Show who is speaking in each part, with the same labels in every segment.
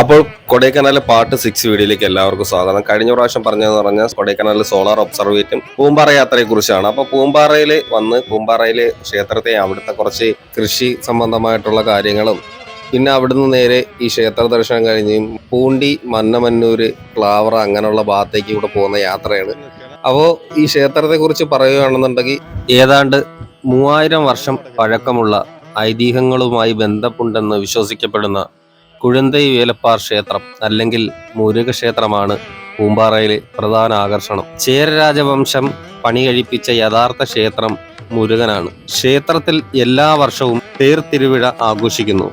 Speaker 1: അപ്പോൾ കൊടൈക്കനാലിലെ part six വീഡിയോയിലേക്ക് എല്ലാവർക്കും സ്വാഗതം. കഴിഞ്ഞ പ്രാവശ്യം പറഞ്ഞതെന്ന് പറഞ്ഞാൽ കൊടൈക്കനാലിൽ സോളാർ ഒബ്സർവേറ്റും പൂമ്പാറ യാത്രയെ കുറിച്ചാണ് അപ്പോൾ പൂമ്പാറയിൽ വന്ന് പൂമ്പാറയിലെ ക്ഷേത്രത്തെ അവിടുത്തെ കുറച്ച് കൃഷി സംബന്ധമായിട്ടുള്ള കാര്യങ്ങളും പിന്നെ അവിടുന്ന് നേരെ ഈ ക്ഷേത്ര ദർശനം കഴിഞ്ഞ് പൂണ്ടി മന്നമന്നൂര് ക്ലാവറ അങ്ങനെയുള്ള ഭാഗത്തേക്ക് ഇവിടെ പോകുന്ന യാത്രയാണ്. അപ്പോൾ ഈ ക്ഷേത്രത്തെ കുറിച്ച് പറയുകയാണെന്നുണ്ടെങ്കിൽ ഏതാണ്ട് മൂവായിരം വർഷം പഴക്കമുള്ള ഐതിഹ്യങ്ങളുമായി ബന്ധമുണ്ടെന്ന് വിശ്വസിക്കപ്പെടുന്ന കുഴന്തൈ വേലപ്പാർ ക്ഷേത്രം അല്ലെങ്കിൽ മുരുക ക്ഷേത്രമാണ് പൂമ്പാറയിലെ പ്രധാന ആകർഷണം. ചേരരാജവംശം പണി കഴിപ്പിച്ച യഥാർത്ഥ ക്ഷേത്രം മുരുകനാണ്. ക്ഷേത്രത്തിൽ എല്ലാ വർഷവും തേർ തിരുവിഴ ആഘോഷിക്കുന്നു.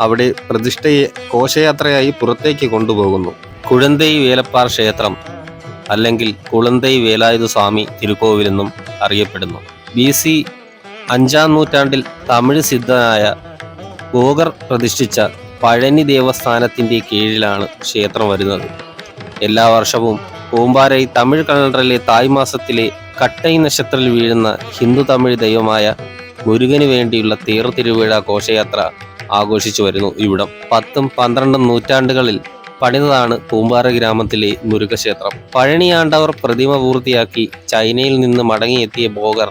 Speaker 1: അവിടെ പ്രതിഷ്ഠയെ കോശയാത്രയായി പുറത്തേക്ക് കൊണ്ടുപോകുന്നു. കുഴന്തൈ വേലപ്പാർ ക്ഷേത്രം അല്ലെങ്കിൽ കുളന്തൈ വേലായുധ സ്വാമി തിരുക്കോവിലെന്നും അറിയപ്പെടുന്നു. ബി സി അഞ്ചാം നൂറ്റാണ്ടിൽ തമിഴ് സിദ്ധനായ ഗോഗർ പ്രതിഷ്ഠിച്ച പഴനി ദേവസ്ഥാനത്തിന്റെ കീഴിലാണ് ക്ഷേത്രം വരുന്നത്. എല്ലാ വർഷവും പൂമ്പാരൈ തമിഴ് കലണ്ടറിലെ തായ് മാസത്തിലെ കട്ടൈ നക്ഷത്രത്തിൽ വീഴുന്ന ഹിന്ദു തമിഴ് ദൈവമായ മുരുകന് വേണ്ടിയുള്ള തേർ തിരുവിഴ ഘോഷയാത്ര ആഘോഷിച്ചു വരുന്നു ഇവിടം. പത്തും പന്ത്രണ്ടും നൂറ്റാണ്ടുകളിൽ പണിതാണ് പൂമ്പാറ ഗ്രാമത്തിലെ മുരുകക്ഷേത്രം. പഴനിയാണ്ടവർ പ്രതിമ പൂർത്തിയാക്കി ചൈനയിൽ നിന്ന് മടങ്ങിയെത്തിയ ബോഗർ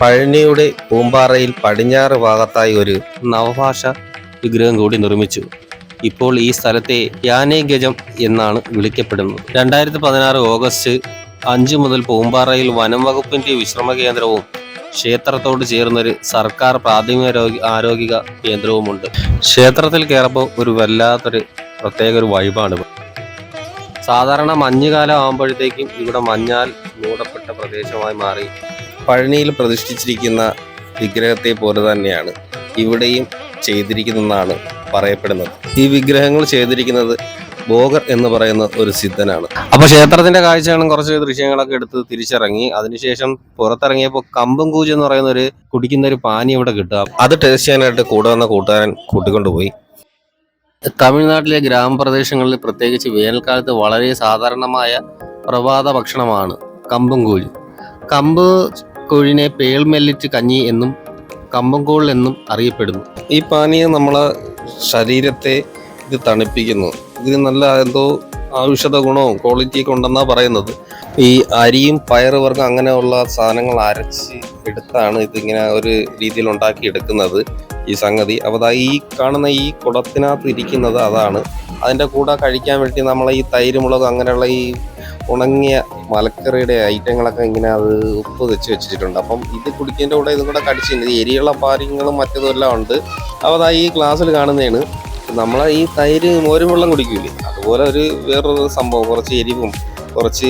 Speaker 1: പഴനിയുടെ പൂമ്പാറയിൽ പടിഞ്ഞാറ് ഭാഗത്തായി ഒരു നവഭാഷ വിഗ്രഹം കൂടി നിർമ്മിച്ചു. ഇപ്പോൾ ഈ സ്ഥലത്തെ യാനേ ഗജം എന്നാണ് വിളിക്കപ്പെടുന്നത്. രണ്ടായിരത്തി പതിനാറ് ഓഗസ്റ്റ് അഞ്ച് മുതൽ പൂമ്പാറയിൽ വനം വകുപ്പിന്റെ വിശ്രമ കേന്ദ്രവും ക്ഷേത്രത്തോട് ചേർന്നൊരു സർക്കാർ പ്രാഥമിക ആരോഗ്യ കേന്ദ്രവുമുണ്ട്. ക്ഷേത്രത്തിൽ കയറുമ്പോൾ ഒരു വല്ലാത്തൊരു പ്രത്യേക ഒരു വൈബാണ്. സാധാരണ മഞ്ഞുകാലം ആകുമ്പോഴത്തേക്കും ഇവിടെ മഞ്ഞാൽ മൂടപ്പെട്ട പ്രദേശമായി മാറി. പഴനിയിൽ പ്രതിഷ്ഠിച്ചിരിക്കുന്ന വിഗ്രഹത്തെ പോലെ തന്നെയാണ് ഇവിടെയും ചെയ്തിരിക്കുന്നതെന്നാണ് പറയപ്പെടുന്നത്. ഈ വിഗ്രഹങ്ങൾ ചെയ്തിരിക്കുന്നത് ബോഗർ എന്ന് പറയുന്ന ഒരു സിദ്ധനാണ്. അപ്പൊ ക്ഷേത്രത്തിന്റെ കാഴ്ചകളും കുറച്ച് ദൃശ്യങ്ങളൊക്കെ എടുത്ത് തിരിച്ചിറങ്ങി. അതിനുശേഷം പുറത്തിറങ്ങിയപ്പോൾ കമ്പം കൂജ് എന്ന് പറയുന്ന ഒരു കുടിക്കുന്ന ഒരു പാനി ഇവിടെ കിട്ടുക. അത് ടേസ്റ്റ് ചെയ്യാനായിട്ട് കൂടെ വന്ന കൂട്ടുകാരൻ കൂട്ടിക്കൊണ്ടുപോയി. തമിഴ്നാട്ടിലെ ഗ്രാമപ്രദേശങ്ങളിൽ പ്രത്യേകിച്ച് വേനൽക്കാലത്ത് വളരെ സാധാരണമായ പ്രഭാത ഭക്ഷണമാണ് കമ്പും കൂജ്. കമ്പ് കൂഴിനെ പേൾമെല്ലിച്ച് കഞ്ഞി എന്നും കമ്പംകോൾ എന്നും അറിയപ്പെടുന്നു. ഈ പാനീയം നമ്മളെ ശരീരത്തെ ഇത് തണുപ്പിക്കുന്നു. ഇതിന് നല്ല എന്തോ ഔഷധ ഗുണവും ക്വാളിറ്റിയൊക്കെ ഉണ്ടെന്നാണ് പറയുന്നത്. ഈ അരിയും പയറുവർഗം അങ്ങനെയുള്ള സാധനങ്ങൾ അരച്ച് എടുത്താണ് ഇതിങ്ങനെ ഒരു രീതിയിൽ ഉണ്ടാക്കി എടുക്കുന്നത് ഈ സംഗതി. അപ്പോൾ ഈ കാണുന്ന ഈ കുടത്തിനകത്ത് ഇരിക്കുന്നത് അതാണ്. അതിന്റെ കൂടെ കഴിക്കാൻ വേണ്ടി നമ്മൾ ഈ തൈര് മുളക് അങ്ങനെയുള്ള ഈ ഉണങ്ങിയ മലക്കറിയുടെ ഐറ്റങ്ങളൊക്കെ ഇങ്ങനെ അത് ഉപ്പ് വെച്ച് വെച്ചിട്ടുണ്ട്. അപ്പം ഇത് കുടിക്കുന്നതിന്റെ കൂടെ ഇതും കൂടെ കടിച്ചിട്ടുണ്ട്. എരിയുള്ള പാര്യങ്ങളും മറ്റതും എല്ലാം ഉണ്ട്. അപ്പോൾ അതാ ഈ ഗ്ലാസ്സിൽ കാണുന്നതാണ്. നമ്മൾ ഈ തൈര് മോരും വെള്ളം കുടിക്കൂലേ? അതുപോലെ ഒരു വേറൊരു സംഭവം. കുറച്ച് എരിവും കുറച്ച്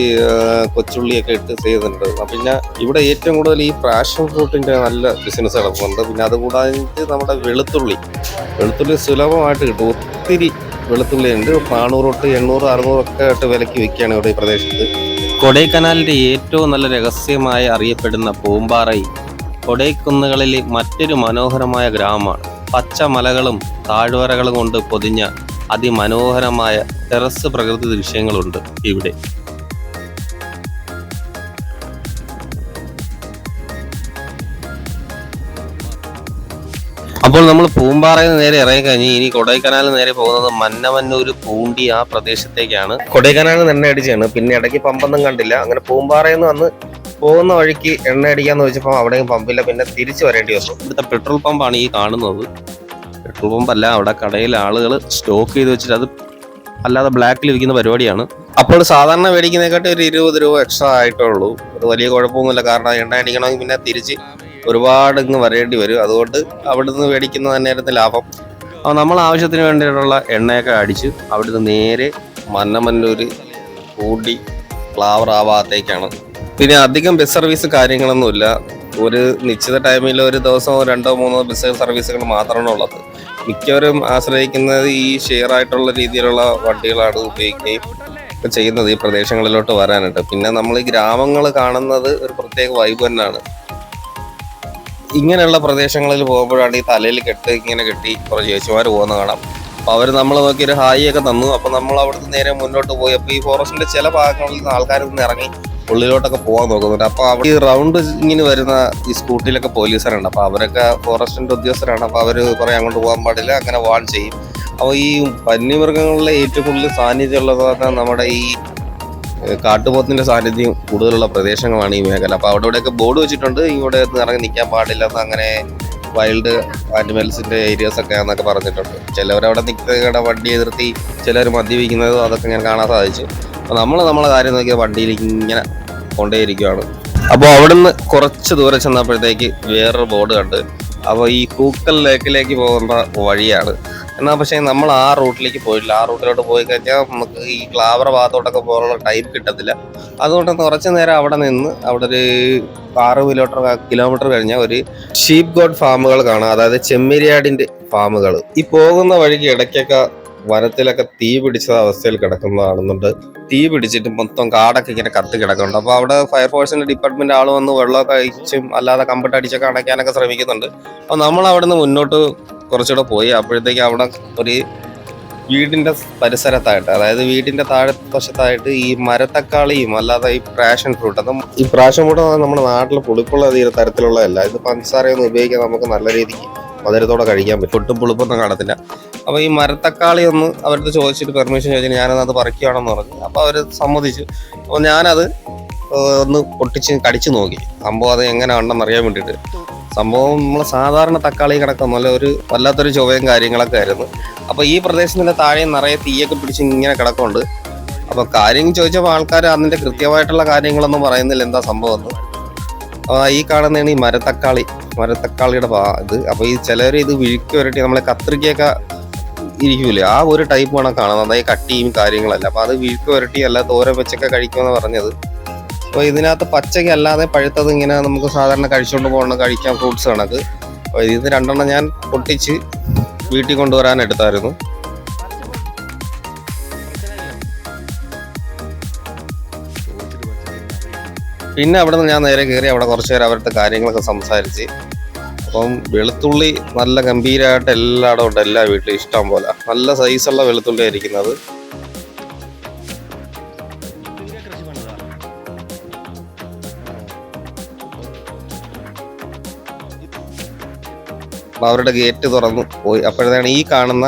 Speaker 1: കൊച്ചുള്ളിയൊക്കെ ഇട്ട് ചെയ്തിട്ടുണ്ട് പിന്നെ ഇവിടെ ഏറ്റവും കൂടുതൽ ഈ പാഷൻ ഫ്രൂട്ടിന്റെ നല്ല ബിസിനസ് നടക്കുന്നുണ്ട്. പിന്നെ അതുകൂടാതെ നമ്മുടെ വെളുത്തുള്ളി. വെളുത്തുള്ളി സുലഭമായിട്ട് കിട്ടും. ഒത്തിരി വെളുത്തുള്ളി ഉണ്ട് നാനൂറ് തൊട്ട് എണ്ണൂറ് അറുന്നൂറ് ഒക്കെ ആയിട്ട് വിലക്ക് വിൽക്കുകയാണ് ഇവിടെ ഈ പ്രദേശത്ത്. കൊടൈക്കനാലിന്റെ ഏറ്റവും നല്ല രഹസ്യമായി അറിയപ്പെടുന്ന പൂമ്പാറൈ കൊടൈക്കുന്നുകളിലെ മറ്റൊരു മനോഹരമായ ഗ്രാമമാണ്. പച്ചമലകളും താഴ്വരകളും കൊണ്ട് പൊതിഞ്ഞ അതിമനോഹരമായ ടെറസ് പ്രകൃതി ദൃശ്യങ്ങളുണ്ട് ഇവിടെ. അപ്പോൾ നമ്മൾ പൂമ്പാറയിൽ നേരെ ഇറങ്ങി കഴിഞ്ഞ് ഇനി കൊടൈക്കനാലിൽ നേരെ പോകുന്നത് മന്നമന്നൂർ പൂണ്ടി ആ പ്രദേശത്തേക്കാണ്. കൊടൈക്കനാൽ എണ്ണ അടിച്ചാണ്. പിന്നെ ഇടയ്ക്ക് പമ്പൊന്നും കണ്ടില്ല. അങ്ങനെ പൂമ്പാറയിൽ നിന്ന് വന്ന് പോകുന്ന വഴിക്ക് എണ്ണ അടിക്കാന്ന് വെച്ചപ്പോൾ അവിടെയും പമ്പില്ല പിന്നെ തിരിച്ചു വരേണ്ടി വന്നു. ഇവിടുത്തെ പെട്രോൾ പമ്പാണ് ഈ കാണുന്നത്. പെട്രോൾ പമ്പല്ല അവിടെ കടയിൽ ആളുകൾ സ്റ്റോക്ക് ചെയ്ത് വെച്ചിട്ട് അത് അല്ലാതെ ബ്ലാക്കിൽ ഇരിക്കുന്ന പരിപാടിയാണ്. അപ്പോൾ സാധാരണ മേടിക്കുന്നതിനെക്കാട്ടി ഒരു ഇരുപത് രൂപ എക്സ്ട്രാ ആയിട്ടേ ഉള്ളൂ. അത് വലിയ കുഴപ്പമൊന്നുമില്ല. കാരണം എണ്ണ അടിക്കണമെങ്കിൽ പിന്നെ തിരിച്ച് ഒരുപാട് ഇങ്ങ് വരേണ്ടി വരും. അതുകൊണ്ട് അവിടുന്ന് മേടിക്കുന്ന തന്നെയായിരുന്നു ലാഭം. അപ്പോൾ നമ്മൾ ആവശ്യത്തിന് വേണ്ടിയിട്ടുള്ള എണ്ണയൊക്കെ അടിച്ച് അവിടുന്ന് നേരെ മന്നമല്ലൂർ കൂടി ഫ്ലവർ ആവാത്തേക്കാണ്. പിന്നെ അധികം ബസ് സർവീസ് കാര്യങ്ങളൊന്നുമില്ല ഒരു നിശ്ചിത ടൈമിൽ ഒരു ദിവസം രണ്ടോ മൂന്നോ ബസ് സർവീസുകൾ മാത്രമാണ് ഉള്ളത്. മിക്കവരും ആശ്രയിക്കുന്നത് ഈ ഷെയർ ആയിട്ടുള്ള രീതിയിലുള്ള വണ്ടികളാണ് ഉപയോഗിക്കുകയും ചെയ്യുന്നത് ഈ പ്രദേശങ്ങളിലോട്ട് വരാനായിട്ട്. പിന്നെ നമ്മൾ ഈ ഗ്രാമങ്ങൾ കാണുന്നത് ഒരു പ്രത്യേക വൈബ് തന്നെയാണ്. ഇങ്ങനെയുള്ള പ്രദേശങ്ങളിൽ പോകുമ്പോഴാണ് ഈ തലയിൽ കെട്ട് ഇങ്ങനെ കെട്ടി കുറച്ച് ചേച്ചിമാർ പോകുന്ന കാണാം. അപ്പോൾ അവർ നമ്മൾ നോക്കി ഒരു ഹായി ഒക്കെ തന്നു. അപ്പോൾ നമ്മൾ അവിടുന്ന് നേരെ മുന്നോട്ട് പോയി. അപ്പോൾ ഈ ഫോറസ്റ്റിന്റെ ചില ഭാഗങ്ങളിൽ നിന്ന് ആൾക്കാർ നിന്ന് ഇറങ്ങി ഉള്ളിലോട്ടൊക്കെ പോകാൻ നോക്കുന്നുണ്ട്. അപ്പോൾ അവിടെ ഈ റൗണ്ട് ഇങ്ങനെ വരുന്ന ഈ സ്കൂട്ടിയിലൊക്കെ പോലീസുകാരുണ്ട്. അപ്പോൾ അവരൊക്കെ ഫോറസ്റ്റിന്റെ ഉദ്യോഗസ്ഥരാണ്. അപ്പോൾ അവർ കുറേ അങ്ങോട്ട് പോകാൻ പാടില്ല. അങ്ങനെ വാൺ ചെയ്യും. അപ്പോൾ ഈ വന്യമൃഗങ്ങളിലെ ഏറ്റവും കൂടുതൽ സാന്നിധ്യമുള്ളത് നമ്മുടെ ഈ കാട്ടുപോത്തിന്റെ സാന്നിധ്യം കൂടുതലുള്ള പ്രദേശങ്ങളാണ് ഈ മേഖല. അപ്പോൾ അവിടെ ഇവിടെയൊക്കെ ബോർഡ് വെച്ചിട്ടുണ്ട്. ഇവിടെ ഇറങ്ങി നിൽക്കാൻ പാടില്ല അങ്ങനെ വൈൽഡ് ആനിമൽസിന്റെ ഏരിയാസ് ഒക്കെ എന്നൊക്കെ പറഞ്ഞിട്ടുണ്ട്. ചിലവരവിടെ നിൽക്കുന്ന വണ്ടി എതിർത്തി ചിലർ മദ്യപിക്കുന്നത് അതൊക്കെ ഞാൻ കാണാൻ സാധിച്ചു. അപ്പോൾ നമ്മൾ നമ്മളെ കാര്യം നോക്കിയ വണ്ടിയിൽ ഇങ്ങനെ കൊണ്ടേയിരിക്കുകയാണ് അപ്പോൾ അവിടുന്ന് കുറച്ച് ദൂരെ ചെന്നപ്പോഴത്തേക്ക് വേറൊരു ബോർഡ് കണ്ട് അപ്പോൾ ഈ കൂക്കൽ ലേക്കിലേക്ക് പോകുന്ന വഴിയാണ്. എന്നാൽ പക്ഷേ നമ്മൾ ആ റൂട്ടിലേക്ക് പോയില്ല ആ റൂട്ടിലോട്ട് പോയി കഴിഞ്ഞാൽ നമുക്ക് ഈ ക്ലാവർ ഭാഗത്തോട്ടൊക്കെ പോകാനുള്ള ടൈം കിട്ടത്തില്ല. അതുകൊണ്ട് കുറച്ച് നേരം അവിടെ നിന്ന് അവിടെ ഒരു ആറ് കിലോമീറ്റർ കിലോമീറ്റർ കഴിഞ്ഞാൽ ഒരു ഷീപ്പ് ഗോഡ് ഫാമുകൾ കാണാം. അതായത് ചെമ്മരിയാടിന്റെ ഫാമുകൾ ഈ പോകുന്ന വഴിക്ക് ഇടയ്ക്കൊക്കെ വനത്തിലൊക്കെ തീ പിടിച്ച അവസ്ഥയിൽ കിടക്കുന്നതാണെന്നുണ്ട്. തീ പിടിച്ചിട്ട് മൊത്തം കാടൊക്കെ ഇങ്ങനെ കത്തി കിടക്കുന്നുണ്ട്. അപ്പോൾ അവിടെ ഫയർഫോഴ്സിന്റെ ഡിപ്പാർട്ട്മെന്റ് ആൾ വന്ന് വെള്ളമൊക്കെ അയച്ചും അല്ലാതെ കമ്പട്ട് അടിച്ചൊക്കെ അണയ്ക്കാനൊക്കെ ശ്രമിക്കുന്നുണ്ട്. അപ്പോൾ നമ്മൾ അവിടെ നിന്ന് മുന്നോട്ട് കുറച്ചുകൂടെ പോയി. അപ്പോഴത്തേക്ക് അവിടെ ഒരു വീടിന്റെ പരിസരത്തായിട്ട് അതായത് വീടിന്റെ താഴെ വശത്തായിട്ട് ഈ മരത്തക്കാളിയും അല്ലാതെ ഈ പ്രാഷൻ ഫ്രൂട്ട് അതും ഈ പ്രാഷൻ ഫ്രൂട്ട് നമ്മുടെ നാട്ടിൽ പുളിപ്പുള്ള തീരെ തരത്തിലുള്ളതല്ല. ഇത് പഞ്ചസാരയൊന്നും ഉപയോഗിക്കാൻ നമുക്ക് നല്ല രീതിക്ക് മധുരത്തോടെ കഴിക്കാൻ പറ്റും. ഒട്ടും പുളിപ്പൊന്നും കാണത്തില്ല. അപ്പൊ ഈ മരത്തക്കാളി ഒന്ന് അവരുടെ ചോദിച്ചിട്ട് പെർമിഷൻ ചോദിച്ചിട്ട് ഞാനത് അത് പറിക്കുകയാണെന്ന് പറഞ്ഞു. അപ്പൊ അവർ സമ്മതിച്ചു. അപ്പൊ ഞാനത് ഒന്ന് പൊട്ടിച്ച് കടിച്ചു നോക്കി. സംഭവം അത് എങ്ങനെ അറിയാൻ വേണ്ടിയിട്ട്. സംഭവം നമ്മൾ സാധാരണ തക്കാളി കണക്കൊന്നുമല്ല ഒരു വല്ലാത്തൊരു ചൊവ്വയും കാര്യങ്ങളൊക്കെ ആയിരുന്നു. അപ്പൊ ഈ പ്രദേശത്തിന്റെ താഴെ നിറയെ തീയൊക്കെ പിടിച്ച് ഇങ്ങനെ കിടക്കുന്നുണ്ട്. അപ്പൊ കാര്യം ചോദിച്ചപ്പോൾ ആൾക്കാർ അതിന്റെ കൃത്യമായിട്ടുള്ള കാര്യങ്ങളൊന്നും പറയുന്നില്ല എന്താ സംഭവം എന്ന്. അപ്പൊ ഈ കാണുന്നതാണ് ഈ മരത്തക്കാളി. മരത്തക്കാളിയുടെ ഇത്. അപ്പൊ ഈ ചിലർ ഇത് വിഴുക്കി വരട്ടി നമ്മളെ കത്രികയൊക്കെ ഇരിക്കൂലേ. ആ ഒരു ടൈപ്പാണ് കാണുന്നത് അതായത് കട്ടിയും കാര്യങ്ങളല്ല. അപ്പൊ അത് വീഴ്ക്ക് വരട്ടി അല്ല തോര വെച്ചൊക്കെ കഴിക്കുമെന്ന് പറഞ്ഞത്. അപ്പൊ ഇതിനകത്ത് പച്ചയ്ക്ക് അല്ലാതെ പഴുത്തത് ഇങ്ങനെ നമുക്ക് സാധാരണ കഴിച്ചുകൊണ്ട് പോകണം കഴിക്കാം ഫ്രൂട്ട്സ് കണക്ക്. അപ്പൊ ഇത് രണ്ടെണ്ണം ഞാൻ പൊട്ടിച്ച് വീട്ടിൽ കൊണ്ടുവരാൻ എടുത്തായിരുന്നു. പിന്നെ അവിടെ നിന്ന് ഞാൻ നേരെ കയറി അവിടെ കുറച്ച് അവരുടെ കാര്യങ്ങളൊക്കെ സംസാരിച്ച് അപ്പം വെളുത്തുള്ളി നല്ല ഗംഭീരമായിട്ട് എല്ലായിടം ഉണ്ട് എല്ലാ വീട്ടിലും ഇഷ്ടം പോലെ. നല്ല സൈസുള്ള വെളുത്തുള്ളി ആയിരിക്കുന്നത്. അവരുടെ ഗേറ്റ് തുറന്നു പോയി. അപ്പോഴാണ് ഈ കാണുന്ന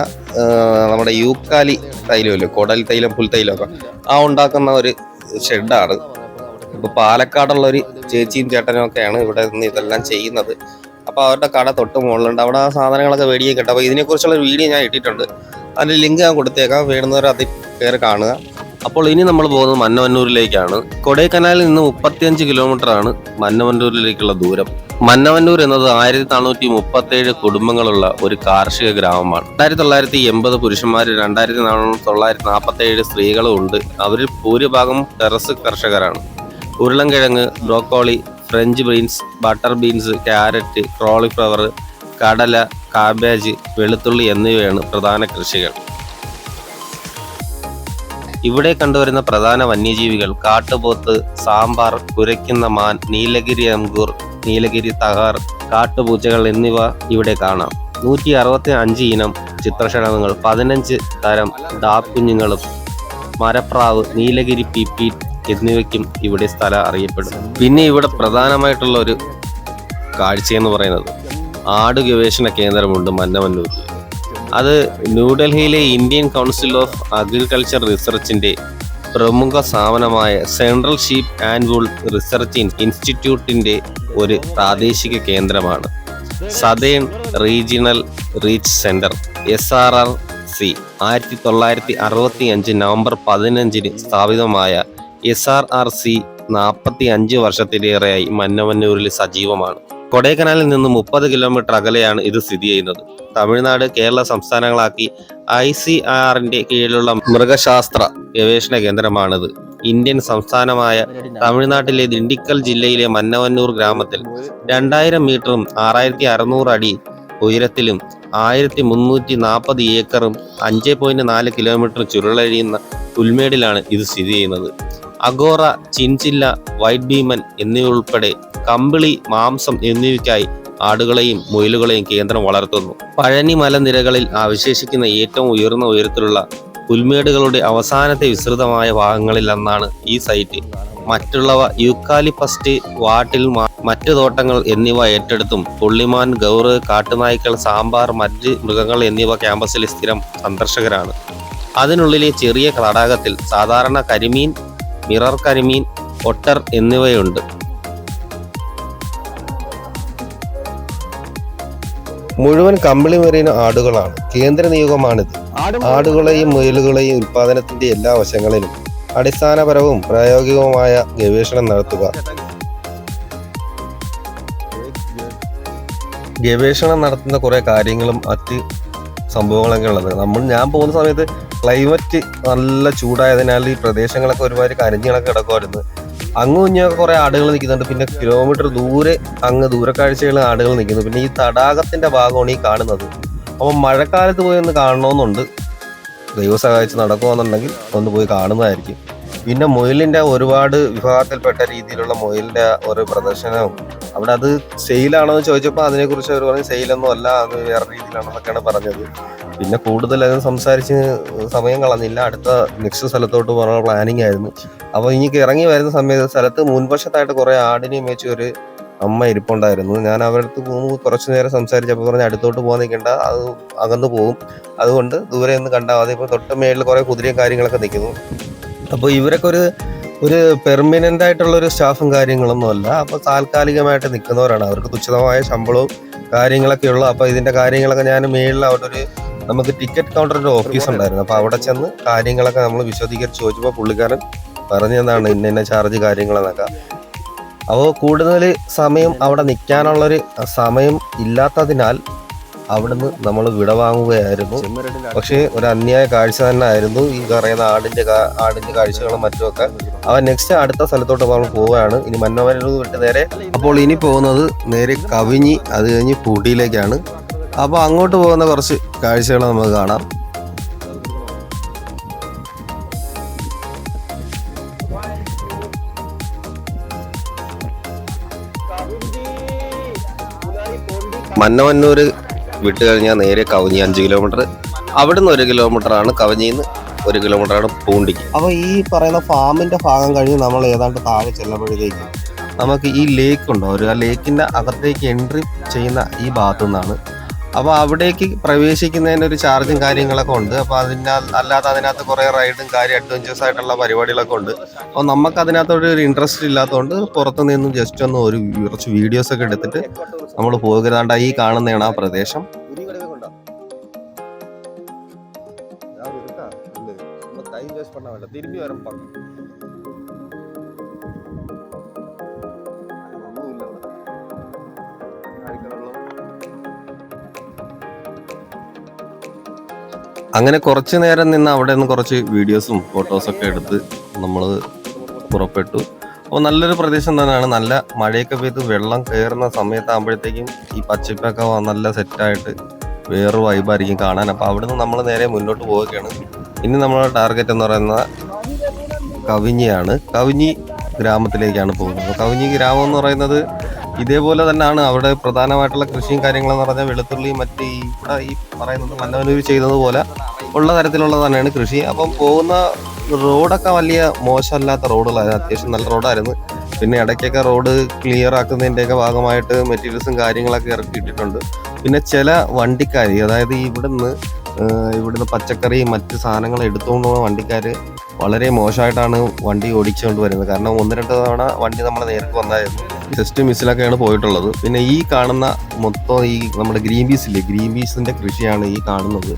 Speaker 1: നമ്മുടെ യൂക്കാലി തൈലമില്ലേ കൊടൽ തൈലം പുൽത്തൈലം ഒക്കെ. ആ ഉണ്ടാക്കുന്ന ഒരു ഷെഡാണ് ഇപ്പോൾ പാലക്കാടുള്ള ഒരു ചേച്ചിയും ചേട്ടനും ഒക്കെയാണ് ഇവിടെ നിന്ന് ഇതെല്ലാം ചെയ്യുന്നത്. അപ്പൊ അവരുടെ കട തൊട്ട് മുകളിലുണ്ട്. അവിടെ ആ സാധനങ്ങളൊക്കെ മേടിക്കാൻ കിട്ടും. അപ്പൊ ഇതിനെക്കുറിച്ചുള്ള വീഡിയോ ഞാൻ ഇട്ടിട്ടുണ്ട്. അതിന്റെ ലിങ്ക് ഞാൻ കൊടുത്തേക്കാം. വേണ്ടുന്നവർ അതിൽ കയറി കാണുക. അപ്പോൾ ഇനി നമ്മൾ പോകുന്നത് മന്നവന്നൂരിലേക്കാണ്. കൊടൈക്കനാലിൽ നിന്ന് മുപ്പത്തിയഞ്ച് കിലോമീറ്റർ ആണ് മന്നവന്നൂരിലേക്കുള്ള ദൂരം. മന്നവന്നൂർ എന്നത് ആയിരത്തി നാനൂറ്റി മുപ്പത്തി ഏഴ് കുടുംബങ്ങളുള്ള ഒരു കാർഷിക ഗ്രാമമാണ്. രണ്ടായിരത്തി തൊള്ളായിരത്തി എൺപത് പുരുഷന്മാർ രണ്ടായിരത്തി തൊള്ളായിരത്തി നാൽപ്പത്തി ഏഴ് സ്ത്രീകളും ഉണ്ട്. അവരിൽ ഭൂരിഭാഗം ടെറസ് കർഷകരാണ്. ഉരുളൻകിഴങ്ങ് broccoli French beans butter beans carrot cauliflower കടല കാബേജ് വെളുത്തുള്ളി എന്നിവയാണ് പ്രധാന കൃഷികൾ. ഇവിടെ കണ്ടുവരുന്ന പ്രധാന വന്യജീവികൾ കാട്ടുപോത്ത് സാമ്പാർ കുരയ്ക്കുന്ന മാൻ നീലഗിരി അങ്കൂർ നീലഗിരി തകാർ കാട്ടുപൂച്ചകൾ എന്നിവ ഇവിടെ കാണാം. നൂറ്റി അറുപത്തി അഞ്ച് ഇനം ചിത്രശലഭങ്ങൾ പതിനഞ്ച് തരം ഡാക്കുഞ്ഞുങ്ങളും മരപ്രാവ് നീലഗിരി പിപ്പി എന്നിവയ്ക്കും ഇവിടെ സ്ഥലം അറിയപ്പെടും പിന്നെ ഇവിടെ പ്രധാനമായിട്ടുള്ള ഒരു കാഴ്ചയെന്ന് പറയുന്നത് ആട് ഗവേഷണ കേന്ദ്രമുണ്ട് മന്നമന്നൂരിൽ അത് ന്യൂഡൽഹിയിലെ ഇന്ത്യൻ കൗൺസിൽ ഓഫ് അഗ്രികൾച്ചർ റിസർച്ചിന്റെ പ്രമുഖ സ്ഥാപനമായ central sheep and wool research ഇൻസ്റ്റിറ്റ്യൂട്ടിന്റെ ഒരു പ്രാദേശിക കേന്ദ്രമാണ്. Southern regional reach centre S R R C ആയിരത്തി തൊള്ളായിരത്തി അറുപത്തി അഞ്ച് നവംബർ പതിനഞ്ചിന് സ്ഥാപിതമായ എസ് ആർ ആർ സി നാൽപ്പത്തി അഞ്ച് വർഷത്തിലേറെയായി മന്നവന്നൂരിൽ സജീവമാണ്. കൊടൈക്കനാലിൽ നിന്ന് മുപ്പത് കിലോമീറ്റർ അകലെയാണ് ഇത് സ്ഥിതി ചെയ്യുന്നത്. തമിഴ്നാട് കേരള സംസ്ഥാനങ്ങളാക്കി ഐ സി ആറിന്റെ കീഴിലുള്ള മൃഗശാസ്ത്ര ഗവേഷണ കേന്ദ്രമാണിത്. ഇന്ത്യൻ സംസ്ഥാനമായ തമിഴ്നാട്ടിലെ ദിണ്ടിക്കൽ ജില്ലയിലെ മന്നവന്നൂർ ഗ്രാമത്തിൽ രണ്ടായിരം മീറ്ററും ആറായിരത്തി അറുന്നൂറ് അടി ഉയരത്തിലും ആയിരത്തി മുന്നൂറ്റി നാൽപ്പത് ഏക്കറും അഞ്ച് പോയിന്റ് നാല് കിലോമീറ്റർ ചുരുളഴിയുന്ന പുൽമേടിലാണ് ഇത് സ്ഥിതി ചെയ്യുന്നത്. അഗോറ ചിൻചില്ല വൈറ്റ് ഭീമൻ എന്നിവയുൾപ്പെടെ കമ്പിളി മാംസം എന്നിവയ്ക്കായി ആടുകളെയും മുയലുകളെയും കേന്ദ്രം വളർത്തുന്നു. പഴനി മലനിരകളിൽ അവശേഷിക്കുന്ന ഏറ്റവും ഉയർന്ന ഉയരത്തിലുള്ള പുൽമേടുകളുടെ അവസാനത്തെ വിസ്തൃതമായ ഭാഗങ്ങളിൽ ഒന്നാണ് ഈ സൈറ്റ്. മറ്റുള്ളവ യൂക്കാലിപ്പസ്റ്റ് വാട്ടിൽ മറ്റു തോട്ടങ്ങൾ എന്നിവ ഏറ്റെടുത്തും പുള്ളിമാൻ ഗൗറ് കാട്ടുനായ്ക്കൾ സാമ്പാർ മറ്റ് മൃഗങ്ങൾ എന്നിവ ക്യാമ്പസിലെ സ്ഥിരം സന്ദർശകരാണ്. അതിനുള്ളിലെ ചെറിയ തടാകത്തിൽ സാധാരണ കരിമീൻ മിറർ കരിമീൻ ഒട്ടർ എന്നിവയുണ്ട്. മുഴുവൻ കമ്പിളി മെറീന ആടുകളാണ്. കേന്ദ്ര നിയോഗമാണിത്. ആടുകളെയും മുയലുകളെയും ഉൽപാദനത്തിന്റെ എല്ലാ വശങ്ങളിലും അടിസ്ഥാനപരവും പ്രായോഗികവുമായ ഗവേഷണം നടത്തുക. ഗവേഷണം നടത്തുന്ന കുറേ കാര്യങ്ങളും മറ്റ് സംഭവങ്ങളൊക്കെ ഉള്ളത്. നമ്മൾ ഞാൻ പോകുന്ന സമയത്ത് ക്ലൈമറ്റ് നല്ല ചൂടായതിനാൽ ഈ പ്രദേശങ്ങളൊക്കെ ഒരുമാതിരി കരഞ്ഞിളൊക്കെ കിടക്കുമായിരുന്നു അങ്ങും ഇങ്ങൊക്കെ കുറേ ആടുകൾ നിൽക്കുന്നുണ്ട്. പിന്നെ കിലോമീറ്റർ ദൂരെ അങ്ങ് ദൂരക്കാഴ്ചകൾ ആടുകൾ നിൽക്കുന്നു. പിന്നെ ഈ തടാകത്തിന്റെ ഭാഗമാണ് ഈ കാണുന്നത്. അപ്പം മഴക്കാലത്ത് പോയി ഒന്ന് കാണണമെന്നുണ്ട്. ദൈവം സഹായിച്ച് ഒന്ന് പോയി കാണുന്നതായിരിക്കും. പിന്നെ മുയലിന്റെ ഒരുപാട് വിഭാഗത്തിൽപ്പെട്ട രീതിയിലുള്ള മുയലിന്റെ ഒരു പ്രദർശനവും. അവിടെ അത് സെയിലാണോ എന്ന് ചോദിച്ചപ്പോൾ അതിനെക്കുറിച്ച് അവർ പറഞ്ഞു സെയിലൊന്നും അല്ല അത് വേറെ രീതിയിലാണെന്നൊക്കെയാണ് പറഞ്ഞത്. പിന്നെ കൂടുതൽ അത് സംസാരിച്ച് സമയം കളഞ്ഞില്ല. അടുത്ത നെക്സ്റ്റ് സ്ഥലത്തോട്ട് പോകാനുള്ള പ്ലാനിങ് ആയിരുന്നു. അപ്പോൾ ഇനിക്ക് ഇറങ്ങി വരുന്ന സമയത്ത് സ്ഥലത്ത് മുൻവശത്തായിട്ട് കുറേ ആടിനെ മേച്ച് ഒരു അമ്മ ഇരിപ്പുണ്ടായിരുന്നു. ഞാൻ അവരടുത്ത് പോകുമ്പോൾ കുറച്ച് നേരം സംസാരിച്ചപ്പോൾ പറഞ്ഞ് അടുത്തോട്ട് പോകാൻ നിൽക്കേണ്ട. അത് അകന്നു പോകും. അതുകൊണ്ട് ദൂരെ ഒന്ന് കണ്ടാൽ മതി. ഇപ്പോൾ തൊട്ട് മേളിൽ കുറേ കുതിരയും കാര്യങ്ങളൊക്കെ നിൽക്കുന്നു അപ്പോൾ ഇവരൊക്കെ ഒരു ഒരു പെർമനന്റ് ആയിട്ടുള്ള ഒരു സ്റ്റാഫും കാര്യങ്ങളൊന്നും അല്ല അപ്പോൾ താൽക്കാലികമായിട്ട് നിൽക്കുന്നവരാണ്. അവർക്ക് തുച്ഛമായ ശമ്പളവും കാര്യങ്ങളൊക്കെ ഉള്ളു. അപ്പോൾ ഇതിന്റെ കാര്യങ്ങളൊക്കെ ഞാൻ മേളിൽ അവിടെ ഒരു നമുക്ക് ടിക്കറ്റ് കൗണ്ടറിന്റെ ഓഫീസ് ഉണ്ടായിരുന്നു. അപ്പോൾ അവിടെ ചെന്ന് കാര്യങ്ങളൊക്കെ നമ്മൾ വിശദീകരിച്ച് ചോദിച്ചപ്പോൾ പുള്ളിക്കാരൻ പറഞ്ഞതാണ് ഇന്ന ഇന്ന ചാർജ് കാര്യങ്ങളെന്നൊക്കെ. അപ്പോൾ കൂടുതൽ സമയം അവിടെ നിൽക്കാനുള്ളൊരു സമയം ഇല്ലാത്തതിനാൽ അവിടുന്ന് നമ്മൾ വിടവാങ്ങുകയായിരുന്നു പക്ഷേ ഒരു അന്യായ കാഴ്ച തന്നെ ആയിരുന്നു ഈ പറയുന്ന ആടിന്റെ ആടിന്റെ കാഴ്ചകളും മറ്റുമൊക്കെ. അവ നെക്സ്റ്റ് അടുത്ത സ്ഥലത്തോട്ട് നമ്മൾ പോവുകയാണ്. ഇനി മന്നവരൂർ വിട്ട് നേരെ അപ്പോൾ ഇനി പോകുന്നത് നേരെ കവിഞ്ഞി അത് കഴിഞ്ഞ് പൂട്ടിയിലേക്കാണ് അപ്പോൾ അങ്ങോട്ട് പോകുന്ന കുറച്ച് കാഴ്ചകൾ നമുക്ക് കാണാം. മന്നവന്നൂര് വിട്ട് കഴിഞ്ഞാൽ നേരെ കവഞ്ഞി അഞ്ച് കിലോമീറ്റർ അവിടുന്ന് ഒരു കിലോമീറ്റർ ആണ് കവഞ്ഞിന്ന് ഒരു കിലോമീറ്റർ ആണ് പൂണ്ടിക്ക്. അപ്പോൾ ഈ പറയുന്ന ഫാമിന്റെ ഭാഗം കഴിഞ്ഞ് നമ്മൾ ഏതാണ്ട് താഴെ ചെല്ലുമ്പോഴത്തേക്ക് നമുക്ക് ഈ ലേക്ക് ഉണ്ടോ? ഒരു ആ ലേക്കിന്റെ അകത്തേക്ക് എൻട്രി ചെയ്യുന്ന ഈ ഭാഗത്തു നിന്നാണ് അപ്പോൾ അവിടേക്ക് പ്രവേശിക്കുന്നതിന് ഒരു ചാർജും കാര്യങ്ങളൊക്കെ ഉണ്ട് അപ്പോൾ അതിൻ്റെ അല്ലാതെ അതിനകത്ത് കുറേ റൈഡും കാര്യം അഡ്വഞ്ചേഴ്സ് ആയിട്ടുള്ള പരിപാടികളൊക്കെ ഉണ്ട് അപ്പോൾ നമുക്ക് അതിനകത്തോട് ഒരു ഇൻട്രസ്റ്റ് ഇല്ലാത്തതുകൊണ്ട് പുറത്തു നിന്നും ജസ്റ്റ് ഒന്ന് ഒരു കുറച്ച് വീഡിയോസ് ഒക്കെ എടുത്തിട്ട് നമ്മൾ പോകുന്നതാണ്ട് ഈ കാണുന്നതാണ് ആ പ്രദേശം திரும்பி வர അങ്ങനെ കുറച്ച് നേരം നിന്ന് അവിടെ നിന്ന് കുറച്ച് വീഡിയോസും ഫോട്ടോസൊക്കെ എടുത്ത് നമ്മൾ പുറപ്പെട്ടു. അപ്പോൾ നല്ലൊരു പ്രദേശം തന്നെയാണ്. നല്ല മഴയൊക്കെ പെയ്ത് വെള്ളം കയറുന്ന സമയത്താകുമ്പോഴത്തേക്കും ഈ പച്ചപ്പൊക്കെ നല്ല സെറ്റായിട്ട് വേറെ വൈബായിരിക്കും കാണാൻ. അപ്പോൾ അവിടെ നിന്ന് നമ്മൾ നേരെ മുന്നോട്ട് പോവുകയാണ്. ഇനി നമ്മുടെ ടാർഗറ്റ് എന്ന് പറയുന്ന കവിഞ്ഞിയാണ്. കവിഞ്ഞി ഗ്രാമത്തിലേക്കാണ് പോകുന്നത്. കവിഞ്ഞി ഗ്രാമം എന്ന് പറയുന്നത് ഇതേപോലെ തന്നെയാണ് അവിടെ പ്രധാനമായിട്ടുള്ള കൃഷിയും കാര്യങ്ങളെന്ന് പറഞ്ഞാൽ വെളുത്തുള്ളിയും മറ്റ് ഈ ഇവിടെ ഈ പറയുന്നത് മന്നവനൂർ ചെയ്തതുപോലെ ഉള്ള തരത്തിലുള്ള തന്നെയാണ് കൃഷി. അപ്പം പോകുന്ന റോഡൊക്കെ വലിയ മോശമല്ലാത്ത റോഡുകളായിരുന്നു അത്യാവശ്യം നല്ല റോഡായിരുന്നു. പിന്നെ ഇടയ്ക്കൊക്കെ റോഡ് ക്ലിയർ ആക്കുന്നതിന്റെയൊക്കെ ഭാഗമായിട്ട് മെറ്റീരിയൽസും കാര്യങ്ങളൊക്കെ ഇറക്കിയിട്ടിട്ടുണ്ട്. പിന്നെ ചില വണ്ടിക്കാരി അതായത് ഇവിടുന്ന് ഇവിടുന്ന് പച്ചക്കറി മറ്റ് സാധനങ്ങൾ എടുത്തുകൊണ്ട് പോകുന്ന വണ്ടിക്കാർ വളരെ മോശമായിട്ടാണ് വണ്ടി ഓടിച്ചുകൊണ്ട് വരുന്നത്. കാരണം ഒന്ന് രണ്ട് തവണ വണ്ടി നമ്മളെ നേരിട്ട് വന്നായിരുന്നു. ജസ്റ്റ് മിസ്സിലൊക്കെയാണ് പോയിട്ടുള്ളത്. പിന്നെ ഈ കാണുന്ന മൊത്തം ഈ നമ്മുടെ ഗ്രീൻ പീസ് ഇല്ലേ? ഗ്രീൻ പീസിന്റെ കൃഷിയാണ് ഈ കാണുന്നത്.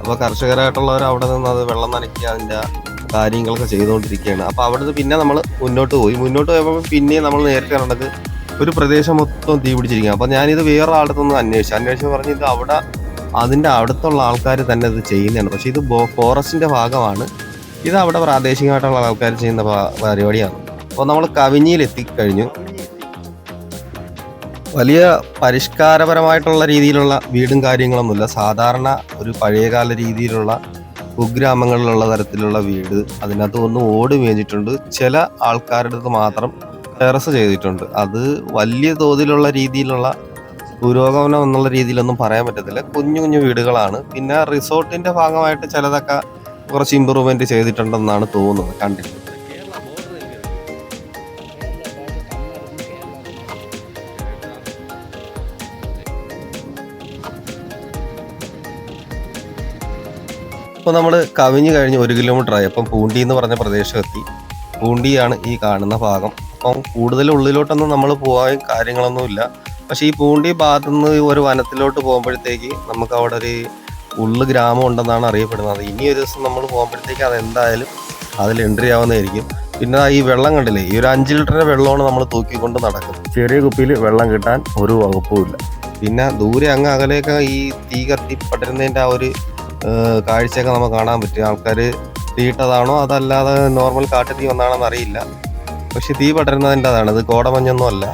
Speaker 1: അപ്പോൾ കർഷകരായിട്ടുള്ളവർ അവിടെ നിന്ന് അത് വെള്ളം നനയ്ക്കുക അതിന്റെ കാര്യങ്ങളൊക്കെ ചെയ്തുകൊണ്ടിരിക്കുകയാണ്. അപ്പോൾ അവിടുന്ന് പിന്നെ നമ്മൾ മുന്നോട്ട് പോയി. മുന്നോട്ട് പോയപ്പോൾ പിന്നെ നമ്മൾ നേരത്തെ കണ്ടത് ഒരു പ്രദേശം മൊത്തം തീ പിടിച്ചിരിക്കുക അപ്പോൾ ഞാനിത് വേറെ ആളുടെ അന്വേഷിച്ചു. അന്വേഷിച്ച് പറഞ്ഞ് ഇത് അവിടെ അതിന്റെ അടുത്തുള്ള ആൾക്കാർ തന്നെ ഇത് ചെയ്യുന്നതാണ്. പക്ഷേ ഇത് ഫോറസ്റ്റിന്റെ ഭാഗമാണ്. ഇത് അവിടെ പ്രാദേശികമായിട്ടുള്ള ആൾക്കാർ ചെയ്യുന്ന പരിപാടിയാണ്. അപ്പോൾ നമ്മൾ കവിഞ്ഞിയിൽ എത്തിക്കഴിഞ്ഞു വലിയ പരിഷ്കാരപരമായിട്ടുള്ള രീതിയിലുള്ള വീടും കാര്യങ്ങളൊന്നുമില്ല. സാധാരണ ഒരു പഴയകാല രീതിയിലുള്ള കുഗ്രാമങ്ങളിലുള്ള തരത്തിലുള്ള വീട് അതിനകത്ത് ഒന്ന് ഓട് മേഞ്ഞിട്ടുണ്ട്. ചില ആൾക്കാരുടെ അടുത്ത് മാത്രം ടെറസ് ചെയ്തിട്ടുണ്ട്. അത് വലിയ തോതിലുള്ള രീതിയിലുള്ള പുരോഗമനം എന്നുള്ള രീതിയിലൊന്നും പറയാൻ പറ്റത്തില്ല. കുഞ്ഞു കുഞ്ഞു വീടുകളാണ്. പിന്നെ റിസോർട്ടിന്റെ ഭാഗമായിട്ട് ചിലതൊക്കെ കുറച്ച് ഇമ്പ്രൂവ്മെന്റ് ചെയ്തിട്ടുണ്ടെന്നാണ് തോന്നുന്നത് കണ്ടിട്ട് ഇപ്പോൾ നമ്മൾ കവിഞ്ഞ് കഴിഞ്ഞ് ഒരു കിലോമീറ്റർ ആയി. അപ്പം പൂണ്ടി എന്ന് പറഞ്ഞ പ്രദേശം എത്തി പൂണ്ടിയാണ് ഈ കാണുന്ന ഭാഗം. അപ്പം കൂടുതൽ ഉള്ളിലോട്ടൊന്നും നമ്മൾ പോകാൻ കാര്യങ്ങളൊന്നുമില്ല. പക്ഷേ ഈ പൂണ്ടി ഭാഗത്തു നിന്ന് ഒരു വനത്തിലോട്ട് പോകുമ്പോഴത്തേക്ക് നമുക്ക് അവിടെ ഒരു ഉള്ളു ഗ്രാമം ഉണ്ടെന്നാണ് അറിയപ്പെടുന്നത്. ഇനി ഒരു ദിവസം നമ്മൾ പോകുമ്പോഴത്തേക്ക് അതെന്തായാലും അതിൽ എൻട്രി ആവുന്നതായിരിക്കും. പിന്നെ ഈ വെള്ളം കണ്ടില്ലേ? ഈ ഒരു അഞ്ച് ലിറ്ററിന്റെ വെള്ളമാണ് നമ്മൾ തൂക്കിക്കൊണ്ട് നടക്കും ചെറിയ കുപ്പിയിൽ വെള്ളം കിട്ടാൻ ഒരു വകുപ്പുമില്ല പിന്നെ ദൂരെ അങ്ങ് അകലെയൊക്കെ ഈ തീ കത്തി പടരുന്നതിന്റെ ആ ഒരു കാഴ്ചയൊക്കെ നമുക്ക് കാണാൻ പറ്റും. ആൾക്കാർ തീയിട്ടതാണോ അതല്ലാതെ നോർമൽ കാട്ടു തീ വന്നാണെന്ന് അറിയില്ല. പക്ഷെ തീ പടരുന്നതിന്റെ അതാണ് ഇത് കോടമഞ്ഞൊന്നും അല്ല.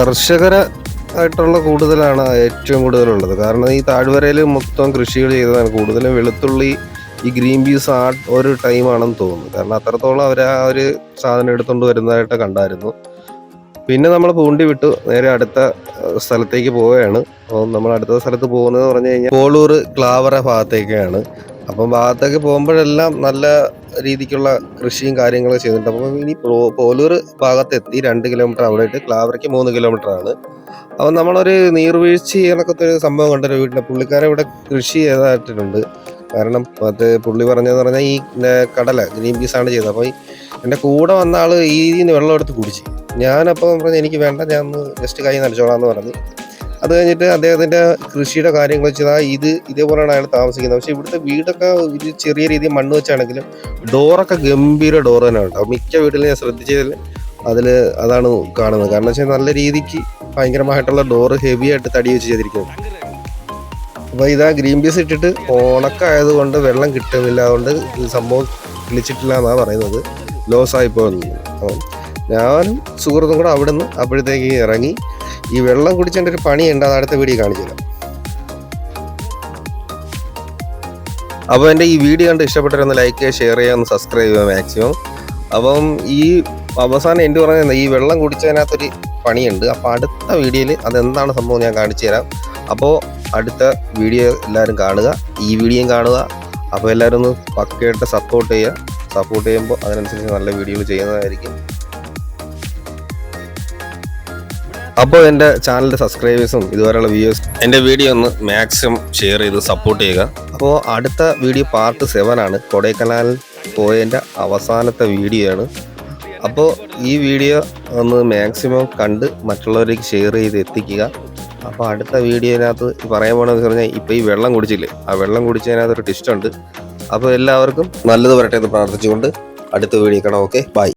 Speaker 1: കർഷകര ആയിട്ടുള്ള കൂടുതലാണ് ഏറ്റവും കൂടുതലുള്ളത്. കാരണം ഈ താഴ്വരയിൽ മൊത്തം കൃഷികൾ ചെയ്തതാണ്. കൂടുതലും വെളുത്തുള്ളി ഈ ഗ്രീൻ പീസ് ആ ഒരു ടൈമാണെന്ന് തോന്നുന്നു. കാരണം അത്രത്തോളം അവർ ആ ഒരു സാധനം എടുത്തുകൊണ്ട് വരുന്നതായിട്ട് കണ്ടായിരുന്നു. പിന്നെ നമ്മൾ പൂണ്ടി വിട്ടു. നേരെ അടുത്ത സ്ഥലത്തേക്ക് പോവുകയാണ്. അപ്പോൾ നമ്മൾ അടുത്ത സ്ഥലത്ത് പോകുന്നത് പറഞ്ഞു കഴിഞ്ഞാൽ കോളൂർ ക്ലാവറ ഭാഗത്തേക്കാണ്. അപ്പം ഭാഗത്തേക്ക് പോകുമ്പോഴെല്ലാം നല്ല രീതിക്കുള്ള കൃഷിയും കാര്യങ്ങളൊക്കെ ചെയ്തിട്ടുണ്ട്. അപ്പം ഇനി പോലൂർ ഭാഗത്തെത്തി രണ്ട് കിലോമീറ്റർ അവിടെ ഇട്ട് ക്ലാവറയ്ക്ക് മൂന്ന് കിലോമീറ്റർ ആണ് അപ്പം നമ്മളൊരു നീർവീഴ്ച എന്നൊക്കെ ഒരു സംഭവം കണ്ടൊരു വീട്ടിൽ പുള്ളിക്കാരെ ഇവിടെ കൃഷി ചെയ്തായിട്ടുണ്ട്. കാരണം അത് പുള്ളി പറഞ്ഞതെന്ന് പറഞ്ഞാൽ ഈ കടല ഗ്രീൻ പീസാണ് ചെയ്തത്. അപ്പോൾ ഈ എന്റെ കൂടെ വന്ന ആൾ ഈ വെള്ളം എടുത്ത് കുടിച്ച്. ഞാനപ്പോൾ പറഞ്ഞു എനിക്ക് വേണ്ട ഞാൻ ഒന്ന് ജസ്റ്റ് കൈ നനച്ചോളാം എന്ന് പറഞ്ഞു അത് കഴിഞ്ഞിട്ട് അദ്ദേഹത്തിന്റെ കൃഷിയുടെ കാര്യങ്ങൾ വെച്ചാൽ ഇത് ഇതേപോലെയാണ് അയാൾ താമസിക്കുന്നത്. പക്ഷേ ഇവിടുത്തെ വീടൊക്കെ ഒരു ചെറിയ രീതിയിൽ മണ്ണ് വെച്ചാണെങ്കിലും ഡോറൊക്കെ ഗംഭീര ഡോർ തന്നെ ഉണ്ടാവും മിക്ക വീട്ടിലും ഞാൻ ശ്രദ്ധിച്ചതിൽ അതിൽ അതാണ് കാണുന്നത്. കാരണം വെച്ചാൽ നല്ല രീതിക്ക് ഭയങ്കരമായിട്ടുള്ള ഡോറ് ഹെവി ആയിട്ട് തടി വെച്ച് ചെയ്തിരിക്കുന്നത് അപ്പോൾ ഇതാ ഗ്രീൻ പീസ് ഇട്ടിട്ട് ഉണക്കായതുകൊണ്ട് വെള്ളം കിട്ടുന്നില്ല. അതുകൊണ്ട് സംഭവം കിളിച്ചിട്ടില്ല എന്നാണ് പറയുന്നത്. ലോസ് ആയിപ്പോകുന്നു അപ്പം ഞാനും സുഹൃത്തും കൂടെ അവിടെ നിന്ന് അപ്പോഴത്തേക്ക് ഇറങ്ങി ഈ വെള്ളം കുടിച്ചതിന്റെ ഒരു പണിയുണ്ട് അത് അടുത്ത വീഡിയോ കാണിച്ചു തരാം അപ്പോൾ എന്റെ ഈ വീഡിയോ കണ്ട് ഇഷ്ടപ്പെട്ടൊന്ന് ലൈക്ക് ചെയ്യുക ഷെയർ ചെയ്യുക ഒന്ന് സബ്സ്ക്രൈബ് ചെയ്യുക മാക്സിമം അപ്പം ഈ അവസാനം എന്റെ പറഞ്ഞാൽ ഈ വെള്ളം കുടിച്ചതിനകത്തൊരു പണിയുണ്ട്. അപ്പോൾ അടുത്ത വീഡിയോയിൽ അതെന്താണ് സംഭവം ഞാൻ കാണിച്ചു തരാം. അപ്പോൾ അടുത്ത വീഡിയോ എല്ലാവരും കാണുക ഈ വീഡിയോയും കാണുക. അപ്പോൾ എല്ലാവരും ഒന്ന് പക്കയായിട്ട് സപ്പോർട്ട് ചെയ്യുക. സപ്പോർട്ട് ചെയ്യുമ്പോൾ അതിനനുസരിച്ച് നല്ല വീഡിയോകൾ ചെയ്യുന്നതായിരിക്കും. അപ്പോൾ എന്റെ ചാനലിന്റെ സബ്സ്ക്രൈബേഴ്സും ഇതുവരെയുള്ള വ്യൂവേഴ്സ് എന്റെ വീഡിയോ ഒന്ന് മാക്സിമം ഷെയർ ചെയ്ത് സപ്പോർട്ട് ചെയ്യുക. അപ്പോൾ അടുത്ത വീഡിയോ പാർട്ട് സെവൻ ആണ്. കൊടൈക്കനാലിൽ പോയതിന്റെ അവസാനത്തെ വീഡിയോ ആണ്. അപ്പോൾ ഈ വീഡിയോ ഒന്ന് മാക്സിമം കണ്ട് മറ്റുള്ളവരേക്ക് ഷെയർ ചെയ്ത് എത്തിക്കുക. അപ്പോൾ അടുത്ത വീഡിയോനകത്ത് പറയാൻ പോകണമെന്ന് പറഞ്ഞാൽ ഇപ്പോൾ ഈ വെള്ളം കുടിച്ചില്ലേ? ആ വെള്ളം കുടിച്ചതിനകത്ത് ഒരു ടിസ്റ്റ് ഉണ്ട്. അപ്പോൾ എല്ലാവർക്കും നല്ലത് വരട്ടെ എന്ന് പ്രാർത്ഥിച്ചുകൊണ്ട് അടുത്ത വീഡിയോ കാണാം ഓക്കെ ബൈ